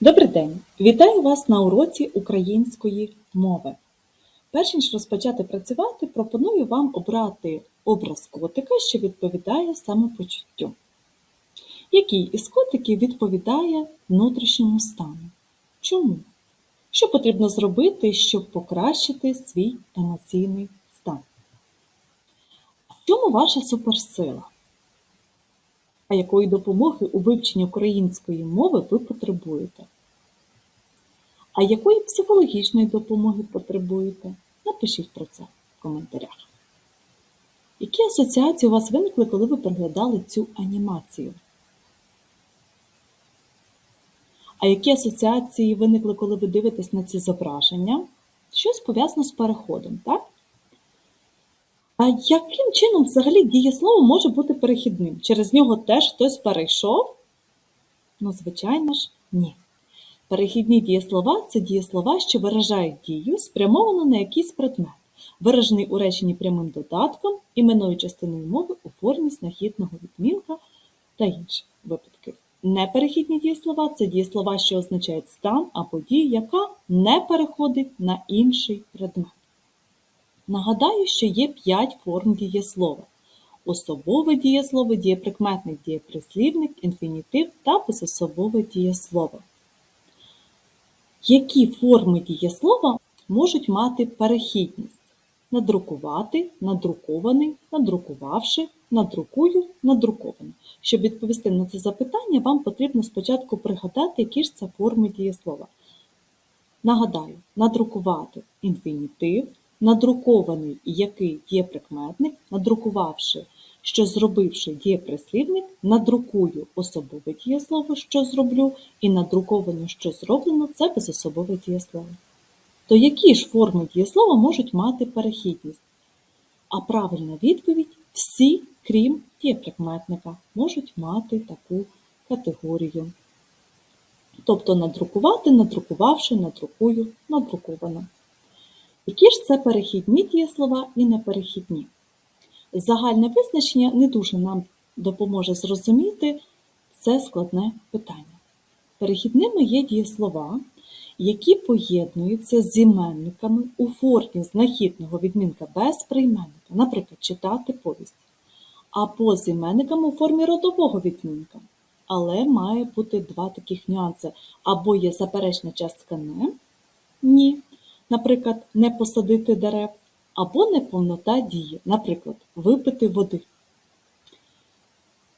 Добрий день! Вітаю вас на уроці української мови. Перш ніж розпочати працювати, пропоную вам обрати образ котика, що відповідає самопочуттю. Який із котиків відповідає внутрішньому стану? Чому? Що потрібно зробити, щоб покращити свій емоційний стан? В чому ваша суперсила? А якої допомоги у вивченні української мови ви потребуєте? А якої психологічної допомоги потребуєте? Напишіть про це в коментарях. Які асоціації у вас виникли, коли ви переглядали цю анімацію? А які асоціації виникли, коли ви дивитесь на ці зображення? Щось пов'язано з переходом, так? А яким чином взагалі дієслово може бути перехідним? Через нього теж хтось перейшов? Ну, звичайно ж, ні. Перехідні дієслова це дієслова, що виражають дію, спрямовану на якийсь предмет, виражений у реченні прямим додатком, іменною частиною мови у формі знахідного відмінка та інші випадки. Неперехідні дієслова це дієслова, що означають стан або дію, яка не переходить на інший предмет. Нагадаю, що є 5 форм дієслова. Особове дієслово, дієприкметник, дієприслівник, інфінітив та безособове дієслово. Які форми дієслова можуть мати перехідність? Надрукувати, надрукований, надрукувавши, надрукую, надруковано. Щоб відповісти на це запитання, вам потрібно спочатку пригадати, які ж це форми дієслова. Нагадаю, надрукувати інфінітив, надрукований який дієприкметник, надрукувавши, що зробивши дієприслівник, надрукую особове дієслово, що зроблю, і надруковано, що зроблено це безособове дієслово. То які ж форми дієслова можуть мати перехідність? А правильна відповідь всі, крім дієприкметника, можуть мати таку категорію. Тобто надрукувати, надрукувавши, надрукую, надруковано. Які ж це перехідні дієслова і неперехідні? Загальне визначення не дуже нам допоможе зрозуміти це складне питання. Перехідними є дієслова, які поєднуються з іменниками у формі знахідного відмінка без прийменника, наприклад, читати повість, або з іменниками у формі родового відмінка. Але має бути два таких нюанси. Або є заперечна частка не, ні, наприклад, не посадити дерев, або неповнота дії, наприклад, випити води.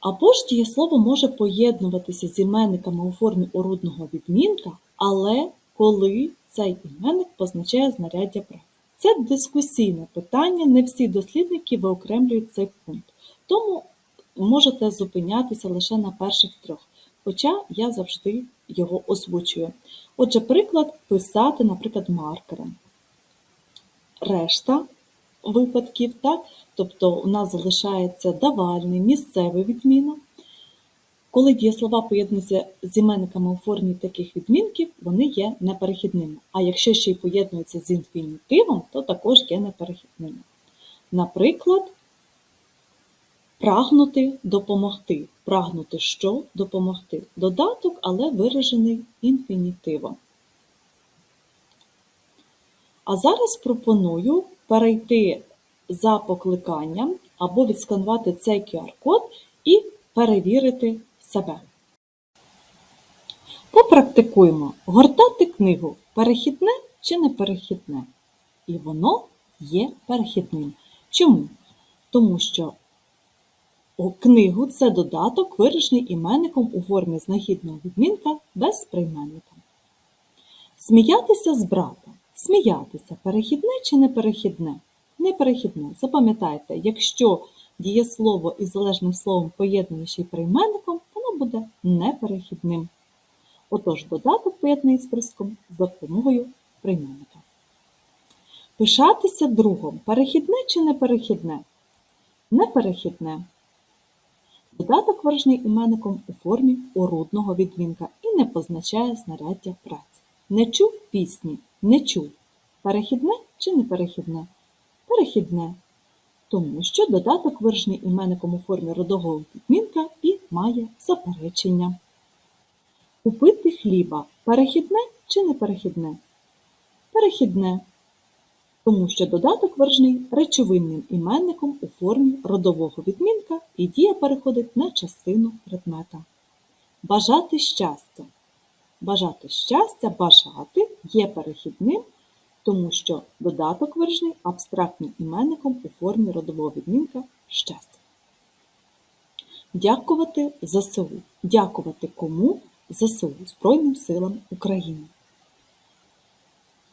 Або ж дієслово може поєднуватися з іменниками у формі орудного відмінка, але коли цей іменник позначає знаряддя праці. Це дискусійне питання, не всі дослідники виокремлюють цей пункт. Тому можете зупинятися лише на перших трьох, хоча я завжди його озвучую. Отже, приклад писати, наприклад, маркером. Решта випадків, так? тобто у нас залишається давальний, місцевий відмінок. Коли дієслова поєднуються з іменниками у формі таких відмінків, вони є неперехідними. А якщо ще й поєднуються з інфінітивом, то також є неперехідними. Наприклад, прагнути допомогти. Прагнути що допомогти. Додаток, але виражений інфінітивом. А зараз пропоную перейти за покликанням або відсканувати цей QR-код і перевірити себе. Попрактикуємо гортати книгу перехідне чи неперехідне. І воно є перехідним. Чому? Тому що книгу це додаток, виражений іменником у формі знахідного відмінка без прийменника. Сміятися з брата. Сміятися перехідне чи неперехідне? Неперехідне. Запам'ятайте, якщо дієслово із залежним словом поєднане ще й прийменником, воно буде неперехідним. Отож, додаток поєднаний з приском з допомогою прийменника. Пишатися другом. Перехідне чи неперехідне? Неперехідне. Додаток виражений іменником у формі орудного відмінка і не позначає знаряддя праці. Не чув пісні, не чув. Перехідне чи неперехідне? Перехідне, тому що додаток виражений іменником у формі родового відмінка і має заперечення. Купити хліба перехідне чи неперехідне? Перехідне, тому що додаток виражений речовинним іменником у формі родового відмінка і дія переходить на частину предмета. Бажати щастя. Бажати щастя, бажати є перехідним, тому що додаток виражений абстрактним іменником у формі родового відмінка щастя. Дякувати ЗСУ. Дякувати кому? ЗСУ Збройним силам України.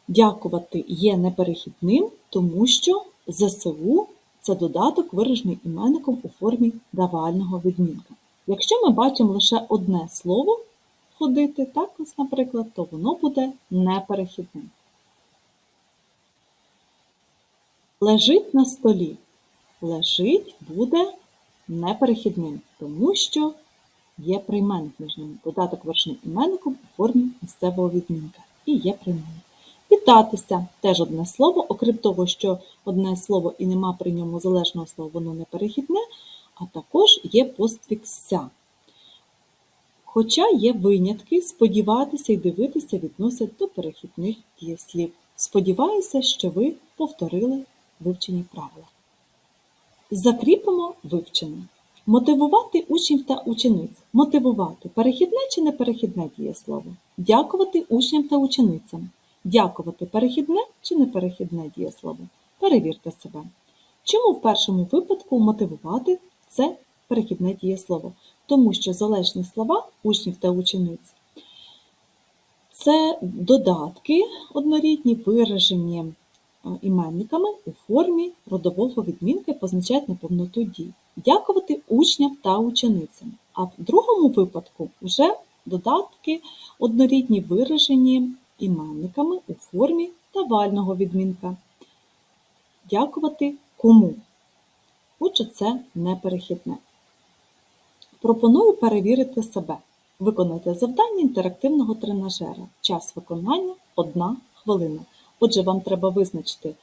Дякувати є неперехідним, тому що ЗСУ це додаток, виражений іменником у формі давального відмінка. Якщо ми бачимо лише одне слово ходити, так ось, наприклад, то воно буде неперехідним. Лежить на столі. Лежить буде неперехідним, тому що є прийменник між ними. Додаток вершним іменником у формі місцевого відмінка. І є прийменник. Вітатися теж одне слово, окрім того, що одне слово і нема при ньому залежного слова, воно не перехідне, а також є постфікся. Хоча є винятки, сподіватися і дивитися відносять до перехідних дієслів. Сподіваюся, що ви повторили вивчені правила. Закріпимо вивчення. Мотивувати учнів та учениць. Мотивувати перехідне чи неперехідне дієслово. Дякувати учням та ученицям. Дякувати перехідне чи неперехідне дієслово. Перевірте себе. Чому в першому випадку мотивувати це перехідне дієслово? Тому що залежні слова учнів та учениць це додатки однорідні, виражені іменниками у формі родового відмінки позначають неповноту дій. Дякувати учням та ученицям. А в другому випадку вже додатки однорідні виражені іменниками у формі давального відмінка. Дякувати кому? Отже, це неперехідне. Пропоную перевірити себе. Виконайте завдання інтерактивного тренажера. Час виконання 1 хвилина. Отже, вам треба визначити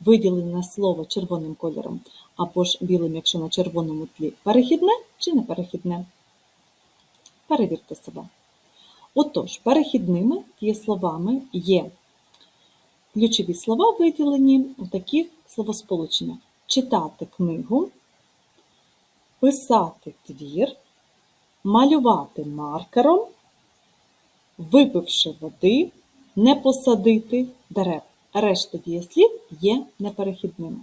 виділене слово червоним кольором або ж білим, якщо на червоному тлі, перехідне чи неперехідне. Перевірте себе. Отож, перехідними дієсловами є ключові слова виділені у таких словосполученнях: читати книгу, писати твір, малювати маркером, випивши води, не посадити дерев. Решта дієслів є неперехідними.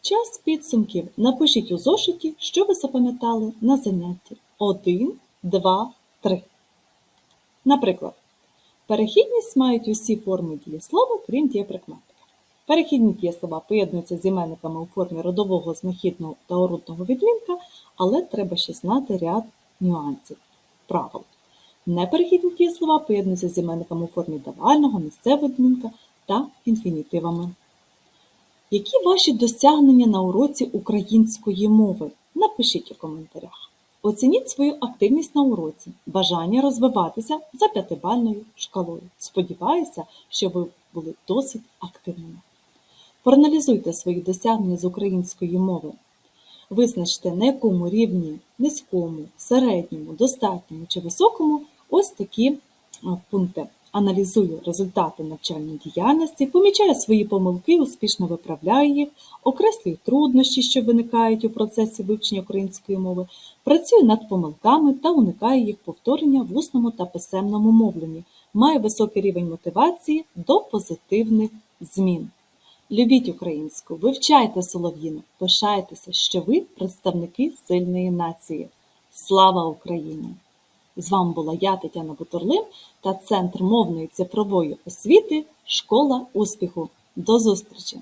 Час підсумків. Напишіть у зошиті, що ви запам'ятали на занятті 1, 2, 3. Наприклад, перехідність мають усі форми дієслова, крім дієприкметника. Перехідні дієслова поєднуються з іменниками у формі родового, знахідного та орудного відмінка, але треба ще знати ряд нюансів, правил. Неперехідні дієслова поєднуються з іменниками у формі давального, місцевого відмінка та інфінітивами. Які ваші досягнення на уроці української мови? Напишіть у коментарях. Оцініть свою активність на уроці, бажання розвиватися за п'ятибальною шкалою. Сподіваюся, що ви були досить активними. Проаналізуйте свої досягнення з української мови. Визначте, на якому рівні низькому, середньому, достатньому чи високому ось такі пункти. Аналізую результати навчальної діяльності, помічаю свої помилки, успішно виправляю їх, окреслюю труднощі, що виникають у процесі вивчення української мови, працюю над помилками та уникаю їх повторення в усному та писемному мовленні, маю високий рівень мотивації до позитивних змін. Любіть українську, вивчайте солов'їну, пишайтеся, що ви представники сильної нації. Слава Україні! З вами була я, Тетяна Бутурлин та Центр мовної цифрової освіти Школа успіху. До зустрічі!